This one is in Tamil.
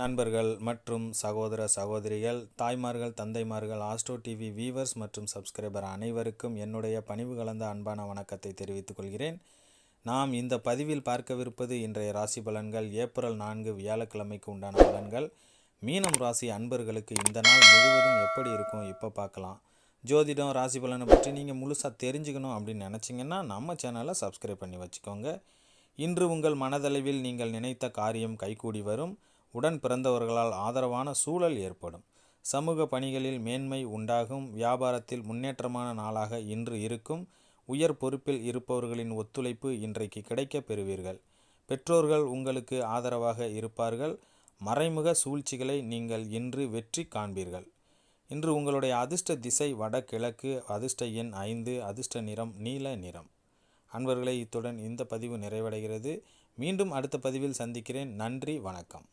நண்பர்கள் மற்றும் சகோதர சகோதரிகள் தாய்மார்கள் தந்தைமார்கள் ஆஸ்ட்ரோ டிவி வீவர்ஸ் மற்றும் சப்ஸ்கிரைபர் அனைவருக்கும் என்னுடைய பணிவு கலந்த அன்பான வணக்கத்தை தெரிவித்துக் கொள்கிறேன். நாம் இந்த பதிவில் பார்க்கவிருப்பது இன்றைய ராசி பலன்கள் ஏப்ரல் நான்கு வியாழக்கிழமைக்கு உண்டான பலன்கள். மீனம் ராசி அன்பர்களுக்கு இந்த நாள் முழுவதும் எப்படி இருக்கும் இப்போ பார்க்கலாம். ஜோதிடம் ராசி பலனை பற்றி நீங்கள் முழுசாக தெரிஞ்சுக்கணும் அப்படின்னு நினச்சிங்கன்னா நம்ம சேனலை சப்ஸ்கிரைப் பண்ணி வச்சுக்கோங்க. இன்று உங்கள் மனதளவில் நீங்கள் நினைத்த காரியம் கைகூடி வரும். உடன் பிறந்தவர்களால் ஆதரவான சூழல் ஏற்படும். சமூக பணிகளில் மேன்மை உண்டாகும். வியாபாரத்தில் முன்னேற்றமான நாளாக இன்று இருக்கும். உயர் பொறுப்பில் இருப்பவர்களின் ஒத்துழைப்பு இன்றைக்கு கிடைக்கப் பெறுவீர்கள். பெற்றோர்கள் உங்களுக்கு ஆதரவாக இருப்பார்கள். மறைமுக சூழ்ச்சிகளை நீங்கள் இன்று வெற்றி காண்பீர்கள். இன்று உங்களுடைய அதிர்ஷ்ட திசை வடகிழக்கு அதிர்ஷ்ட எண் ஐந்து அதிர்ஷ்ட நிறம் நீல நிறம். அன்பர்களே இத்துடன் இந்த பதிவு நிறைவடைகிறது. மீண்டும் அடுத்த பதிவில் சந்திக்கிறேன். நன்றி வணக்கம்.